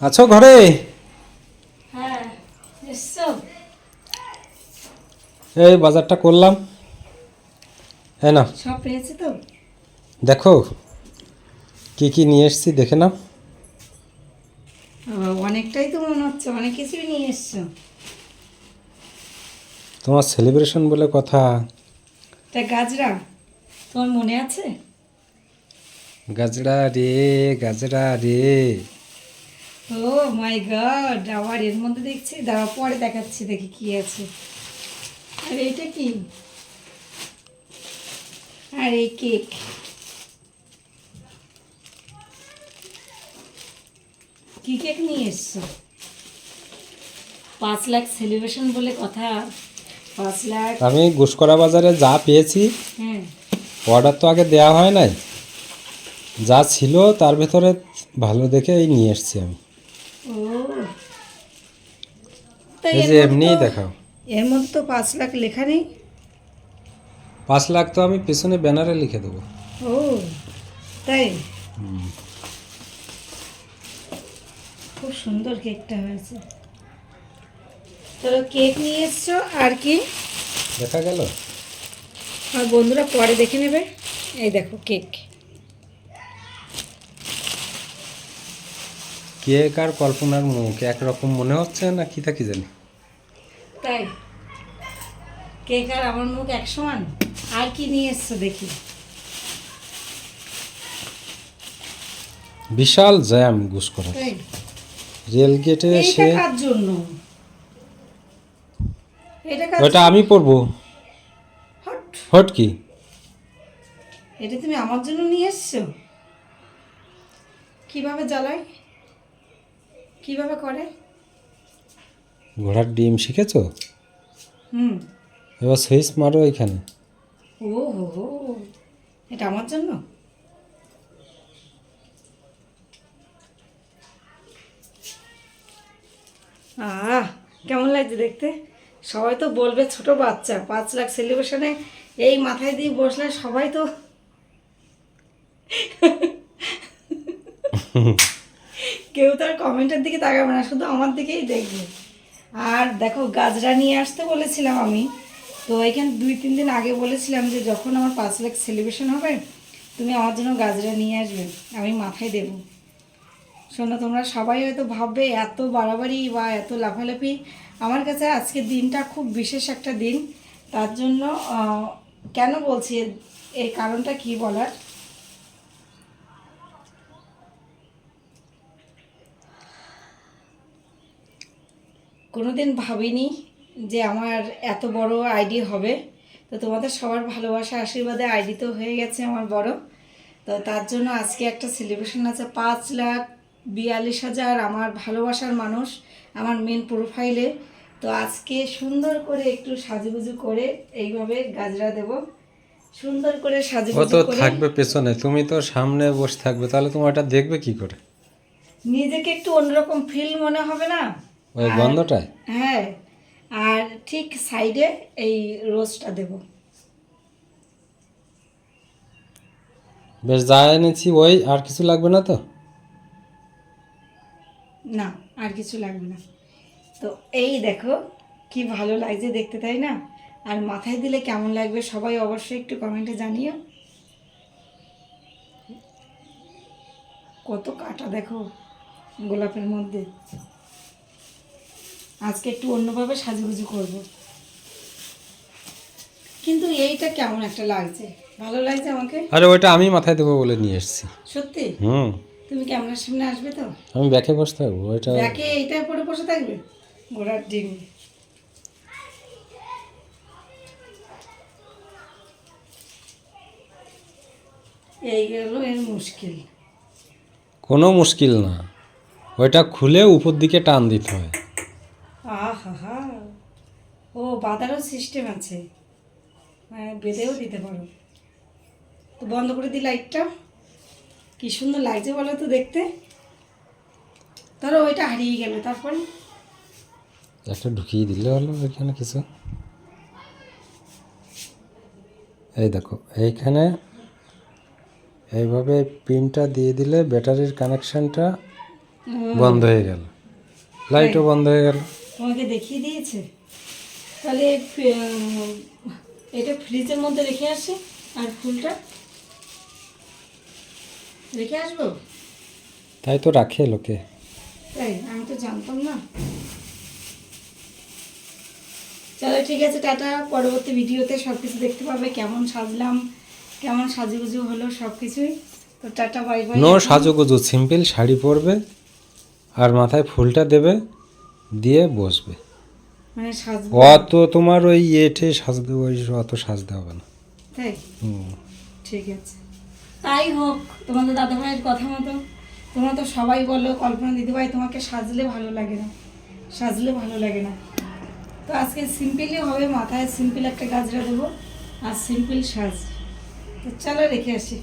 আছো ঘরে? হ্যাঁ এই বাজারটা করলাম। হ্যাঁ না সব পেয়েছে তো? দেখো কি কি নিয়ে এসেছি দেখে নাও। অনেকটাই তো মনে হচ্ছে অনেক কিছুই নিয়ে এসছো। তোমার সেলিব্রেশন বলে কথা। তা গাজরা তোমার মনে আছে? গাজরা রে গাজরা রে। ও মাই গড আবার এর মধ্যে দেখছি দাঁড়া পরে দেখাচ্ছি দেখি কি আছে। আর এইটা কি? আর এই কেক। কি কেক নিয়ে এসছো? পাঁচ লাখ সেলিব্রেশন বলে কথা। পাঁচ লাখ। আমি গুসকরা বাজারে যা পেয়েছি হ্যাঁ অর্ডার তো আগে দেওয়া হয় নাই। যা ছিল তার ভেতরে ভালো দেখে এই নিয়ে এসেছি আমি ও তা এই এর যে মধ্যে এমনিই দেখাও। এর মধ্যে তো পাঁচ লাখ লেখা নেই। পাঁচ লাখ তো আমি পেছনে ব্যানারে লিখে দেবো। ও তাই? খুব সুন্দর কেকটা হয়েছে। চলো কেক নিয়ে এসছো আর কি? দেখা গেল? আর বন্ধুরা পরে দেখে নেবে। এই দেখো কেক। কেক আর কল্পনার মুখ একরকম মনে হচ্ছে না কি থাকি জানি? তাই? কেক আর আমার মুখ এক সমান? আর কি নিয়ে এসছো দেখি। বিশাল জ্যাম গুসকরা তাই? রেল গেটে এসে জন্য? এটা ওটা আমি পরবো। হট। হট কি? এটা তুমি আমার জন্য নিয়ে এসছো? কীভাবে জ্বালায়? কীভাবে করে? ঘোড়ার ডিম শিখেছো? হুম। এবার সুইচ মারো এখানে। ও হো। হো এটা আমার জন্য? আহ কেমন লাগছে দেখতে? সবাই তো বলবে ছোট বাচ্চা পাঁচ লাখ সেলিব্রেশনে এই মাথায় দিয়ে বসলে সবাই তো কেউ তো আর কমেন্টের দিকে তাকাবে না, শুধু আমার দিকেই দেখবে। আর দেখো, গাজরা নিয়ে আসতে বলেছিলাম আমি। তো এখানে দুই, তিন দিন আগে বলেছিলাম যে যখন আমার পাঁচ লাখ সেলিব্রেশন হবে, তুমি আমার জন্য গাজরা নিয়ে আসবে। আমি মাথায় দেব। শোনো, তোমরা সবাই হয়তো ভাববে, এত বাড়াবাড়ি বা এত লাফালাফি। আমার কাছে আজকের দিনটা খুব বিশেষ একটা দিন। তার জন্য কেন বলছি? এই কারণটা কি বলার? কোনোদিন ভাবিনি যে আমার এত বড় আইডি হবে। তো তোমাদের সবার ভালোবাসা আশীর্বাদে আইডি তো হয়ে গেছে আমার বড়। তো তার জন্য আজকে একটা সেলিব্রেশন আছে পাঁচ লাখ বিয়াল্লিশ হাজার আমার ভালোবাসার মানুষ আমার মেন প্রোফাইলে তো আজকে সুন্দর করে একটু সাজুগুজু করে এইভাবে গাজরা দেব। সুন্দর করে সাজুগুজু তো করে থাকবে পেছনে তুমি তো সামনে বসে থাকবে তাহলে তোমার এটা দেখবে কি করে? নিজেকে একটু অন্যরকম ফিল মনে হবে না? ওই গন্ধটায় হ্যাঁ আর ঠিক সাইডে এই রোজটা দেব। বেশ যা এনেছি ওই আর কিছু লাগবে না তো? না আর কিছু লাগবে না। তো এই দেখো কি ভালো লাগছে দেখতে তাই না? আর মাথায় দিলে কেমন লাগবে সবাই অবশ্যই একটু কমেন্টে জানিও। কত কাটা দেখো গোলাপের মধ্যে। আজকে একটু অন্যভাবে সাজুগুজু করব। কিন্তু এইটা কেমন একটা লাগছে? ভালো লাগছে আমাকে? আরে ওইটা আমি মাথায় দেবো বলে নিয়ে এসেছি। সত্যি? হুম। তুমি ক্যামেরার সামনে আসবে তো? আমি ব্যাকে বসে থাকব ওইটা ব্যাকে এইটা পরে বসে থাকবে? ঘোড়ার ডিম। এই গেল এর মুশকিল। কোনো মুশকিল না। ওইটা খুলে উপর দিকে টান দিতে হয়। হা ও বাঁধারও সিস্টেম আছে। হ্যাঁ বেঁধেও দিতে পারো। তো বন্ধ করে দি লাইটটা কি সুন্দর লাগছে বলো তো দেখতে। ধরো ওইটা হারিয়ে গেল তারপরে? একটা ঢুকিয়ে দিলে হলো এখানে কিছু। এই দেখো এইখানে এইভাবে পিনটা দিয়ে দিলে ব্যাটারির কানেকশানটা বন্ধ হয়ে গেল। লাইটও বন্ধ হয়ে গেল। তোমাকে দেখিয়ে দিয়েছে? তাহলে এটা ফ্রিজের মধ্যে রেখে আসি আর ফুলটা রেখে আসব? তাই তো রাখে লোকে। তাই? আমি তো জানতাম না। চলো ঠিক আছে টাটা। পরবর্তী ভিডিওতে সব কিছু দেখতে পাবে। কেমন সাজলাম কেমন সাজুগুজু হলো সব কিছুই তো টাটা বাই বাই নো সাজুগুজু সিম্পল শাড়ি পরবে আর মাথায় ফুলটা দেবে। দিয়ে বসবে। মানে অত তোমার ওই ইয়েটে সাজতে ওই অত সাজতে হবে না। তাই? হুম। ঠিক আছে। তাই হোক তোমাদের দাদা ভাইয়ের কথা মতো তোমরা তো সবাই বলো কল্পনা দিদিভাই তোমাকে সাজলে ভালো লাগে না। সাজলে ভালো লাগে না। তো আজকে সিম্পলই হবে মাথায় সিম্পল একটা গাজরা দেবো আর সিম্পল সাজ। তো চলো রেখে আসি।